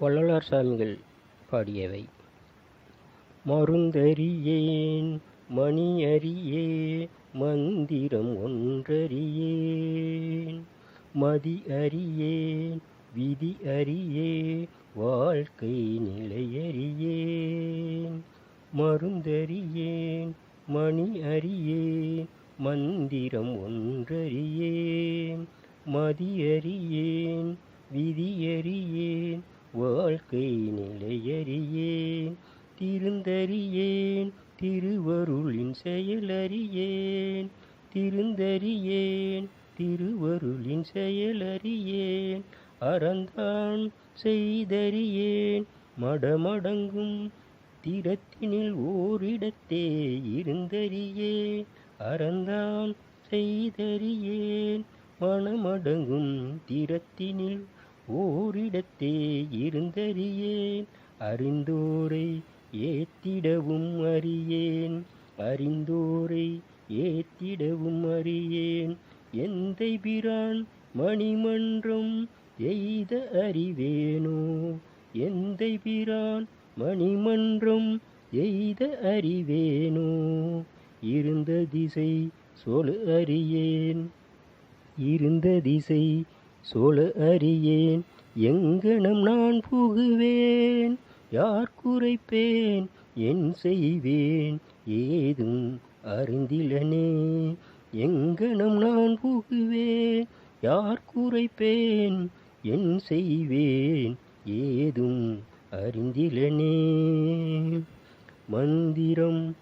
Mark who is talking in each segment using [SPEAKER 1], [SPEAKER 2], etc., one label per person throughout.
[SPEAKER 1] வள்ளலார் சாமிகள் பாடியவை. மருந்தறியேன் மணி அறியே மந்திரம் ஒன்றறியேன் மதி அறியேன் விதி அறியே வாழ்க்கை நிலையறியேன் மருந்தறியேன் மணி அறியேன் மந்திரம் ஒன்றறியேன் மதியறியேன் விதியறியேன் வாழ்க்கை நிலையறியேன் திருந்தறியேன் திருவருளின் செயலறியேன் திருந்தறியேன் திருவருளின் செயலறியேன் அறந்தான் செய்தறியேன் மடமடங்கும் திறத்தினில் ஓரிடத்தே இருந்தறியேன் அறந்தான் செய்தறியேன் மனமடங்கும் திறத்தினில் ஓரிடத்தே இருந்தறியேன். அறிந்தோரை ஏத்திடவும் அறியேன். அறிந்தோரை ஏத்திடவும் அறியேன். எந்தை பிரான் மணிமன்றம் எய்த அறிவேனோ? எந்தை பிரான் மணிமன்றம் எய்த அறிவேனோ? இருந்த திசை சொல் அறியேன். இருந்த திசை சோழ அறியேன் எங்கனம் நான் புகுவேன். யார் குறைப்பேன் என் செய்வேன் ஏதும் அறிந்திலனே. எங்கனம் நான் புகுவேன் யார் குறைப்பேன் என் செய்வேன் ஏதும் அறிந்திலனே. மந்திரம்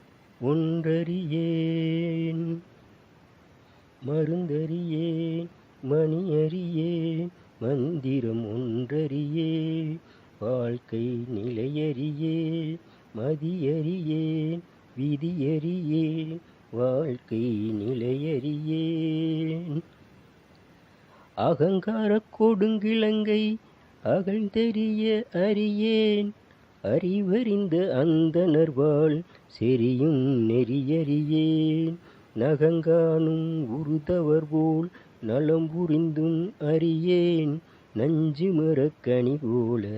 [SPEAKER 1] ஒன்றறியேன் மருந்தறியேன் மணியறியே மந்திரம் ஒன்றறியே வாழ்க்கை நிலையறியே மதியறியே விதியறியே வாழ்க்கை நிலையறியே. அகங்கார கொடுங்கிழங்கை அகழ்ந்தெறிய அறியேன் அறிவறிந்த அந்தணர்வாள் செரியும் நெறியறியேன். நகங்கானும் உருதவர் போல் நலம் புரிந்தும் அறியேன். நஞ்சு மரக்கனி போல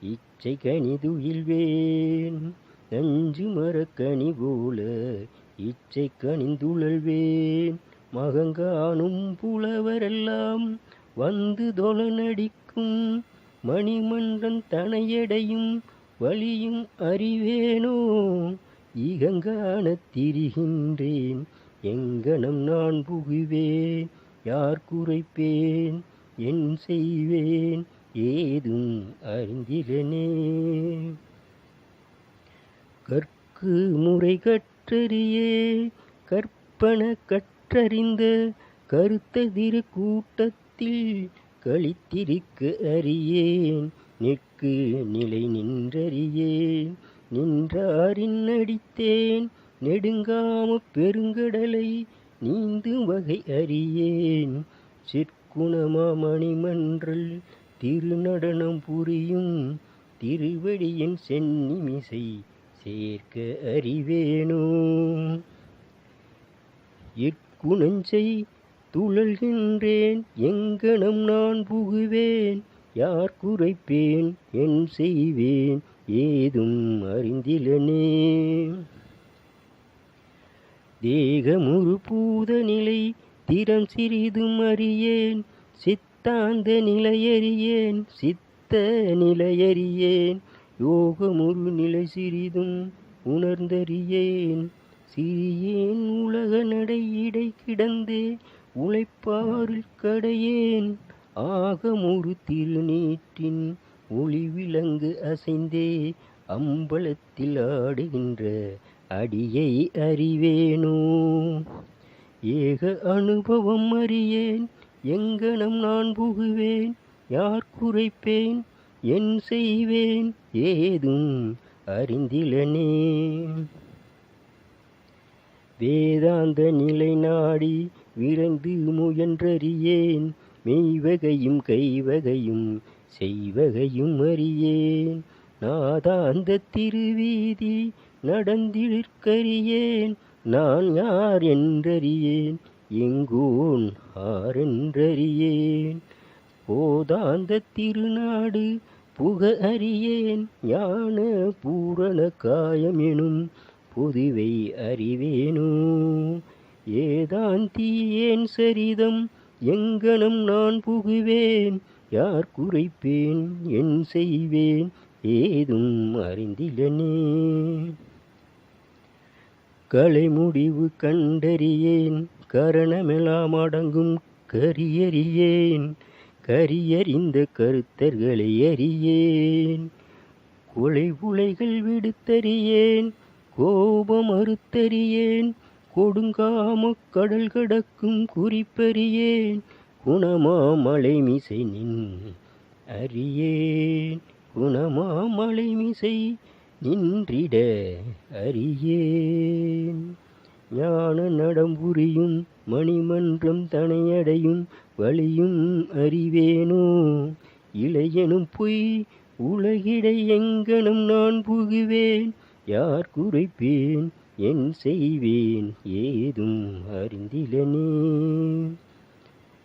[SPEAKER 1] இச்சை கனிதுயில்வேன். நஞ்சு மரக்கனி போல இச்சை கனிந்துழல்வேன். மகங்கானும் புலவரெல்லாம் வந்து தொலனடிக்கும். மணிமன்றன் தனையடையும் வழியும் அறிவேனோ? இகங்கான திரிகின்றேன். எங்கனம் நான் புகுவேன் யார் குறைப்பேன்? என் செய்வேன்? ஏதும் அறிந்திலனே. கற்கு முறை கற்றறியே கற்பன கற்றறிந்த கருத்ததிரு கூட்டத்தில் கழித்திருக்க அறியேன். நிற்கு நிலை நின்றறியேன். நின்றாரின் அடித்தேன். நெடுங்காம பெருங்கடலை நீந்தும் வகை அறியேன். சிற்குணமா மணிமன்றல் திருநடனம் புரியும். திருவடியின் சென்னிமிசை சேர்க்க அறிவேனோ? இற்குணஞ்சை துழல்கின்றேன். எங்கனம் நான் புகுவேன். யார் குறைப்பேன்? என் செய்வேன். ஏதும் அறிந்திலனே. தேகமுறு பூத நிலை திறம் சிறிதும் அறியேன் சித்தாந்த நிலையறியேன். சித்த நிலையறியேன். யோகமுறு நிலை சிறிதும் உணர்ந்தறியேன். சிறியேன் உலக நடை இடை கிடந்தே உழைப்பாரில் கடையேன். ஆகமுறு திருநீற்றின் ஒளி விலங்கு அசைந்தே அம்பலத்தில் ஆடுகின்ற அடியை அறிவேனோ? ஏக அனுபவம் அறியேன் எங்கனம் நான் புகுவேன் யார் குறைப்பேன் என் செய்வேன் ஏதும் அறிந்திலனே. வேதாந்த நிலை நாடி விரைந்து முயன்றறியேன் மெய்வகையும் கைவகையும் செய்வகையும் அறியேன். நாதாந்த திருவீதி நடந்திருக்கறியேன் நான் யார் என்றறியேன்? எங்கோன் ஆரென்றறியேன். போதாந்த திருநாடு புக அறியேன் ஞான பூரண காயம் எனும் பொதுவை அறிவேனோ? ஏதாந்தி ஏன் சரிதம்? எங்கனம் நான் புகுவேன். யார் குறைப்பேன்? என் செய்வேன். ஏதும் அறிந்திலனே. கலை முடிவு கண்டறியேன். கரணமெல்லாம் அடங்கும் கரியறியேன். கரியறிந்த கருத்தர்களை அறியேன். கொலை உலைகள் விடுத்தறியேன். கோபம் அறுத்தறியேன். கொடுங்காம கடல் கடக்கும் குறிப்பறியேன். குணமா மிசை நின் அறியேன். குணமா மலை இன்றிட நின்றிட அறியேன். ஞான நடம்புரியும் மணிமன்றம் தனையடையும் வழியும் அறிவேனோ? இளையனும் பொய் உலகிடை எங்கனும் நான் புகுவேன். யார் குறைப்பேன்? என் செய்வேன் ஏதும் அறிந்திலனே.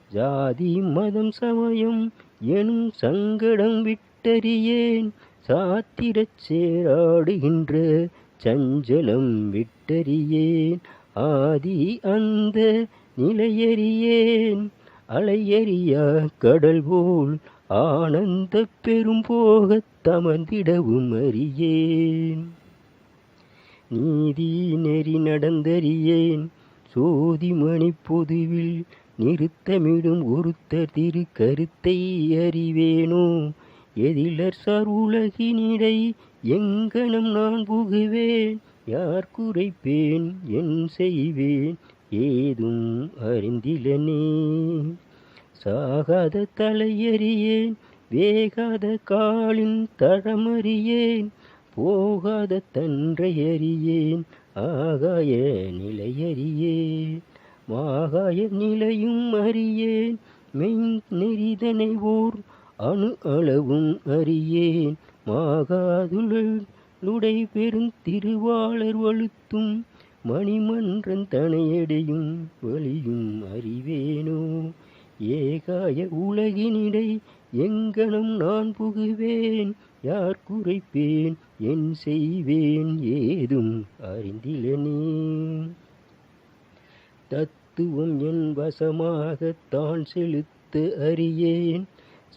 [SPEAKER 1] ஜாதி மதம் சமயம் எனும் சங்கடம் விட்டறியேன். சாத்திரச் சேராடுகின்ற சஞ்சலம் விட்டறியேன். ஆதி அந்த நிலையறியேன். அலையறியா கடல் போல் ஆனந்த பெரும் போகத் தமர்ந்திடவும் அறியேன் நீதி நெறி நடந்தறியேன். சோதிமணி பொதுவில் நிறுத்தமிடும் ஒருத்தர் திரு கருத்தை அறிவேனோ? எதிலர் சார் உலகினிடை எங்கனம் நான் புகுவேன்? யார் குறைப்பேன்? என் செய்வேன்? ஏதும் அறிந்திலனே. சாகாத தலையறியேன் வேகாத காலின் தடமறியேன் போகாத தன்றையறியேன் ஆகாய நிலையறியேன். மாகாய நிலையும் அறியேன் மெய் நெறிதனை ஓர் அணு அளவும் அறியேன். மாகாதுளுடை பெருந்திருவாளர் வழுத்தும் மணிமன்றன் தனையடையும் வழியும் அறிவேனோ. ஏகாய உலகினிடை எங்கனம் நான் புகுவேன். யார் குறைப்பேன்? என் செய்வேன் ஏதும் அறிந்திலனே. தத்துவம் என் வசமாகத்தான் செலுத்த அறியேன்.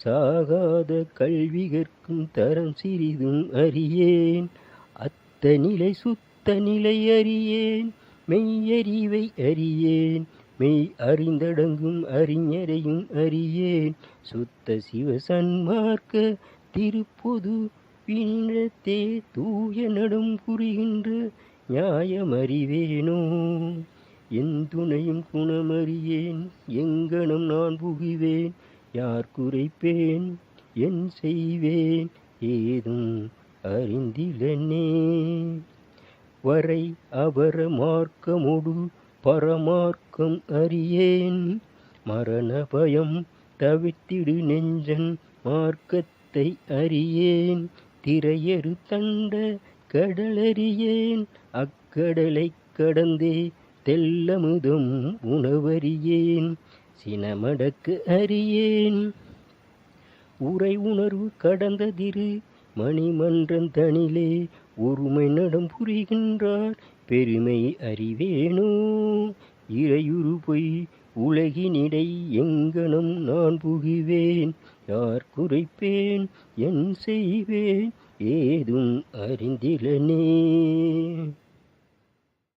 [SPEAKER 1] சாகாத கல்வி கற்கும் தரம் சிறிதும் அறியேன். அத்த நிலை சுத்த நிலை அறியேன். மெய்யறிவை அறியேன். மெய் அறிந்தடங்கும் அறிஞரையும் அறியேன். சுத்த சிவ சன்மார்க்க திருப்பொது வினிடத்தே தூய நடம் புரிகின்ற நியாயமறிவேனோ. என் துணையும் குணமறியேன். எங்கனம் நான் புகுவேன். யார் குறைப்பேன்? என் செய்வேன் ஏதும் அறிந்திலனே. வரை அவர மார்க்கமொடு பரமார்க்கம் அறியேன். மரண பயம் தவித்திடு நெஞ்சன் மார்க்கத்தை அறியேன். திரையறு தண்ட கடலறியேன். அக்கடலை கடந்தே தெல்லமுதும் உணவறியேன். சினமடக்கு அறியேன். உரை உணர்வு கடந்ததிரு மணிமன்றன் தனிலே ஒருமை நடம் புரிகின்றார். பெருமை அறிவேனோ? இறையுறு பொய் உலகினிடை எங்கனம் நான் புகுவேன். யார் குறைப்பேன்? என் செய்வேன். ஏதும் அறிந்திலனே.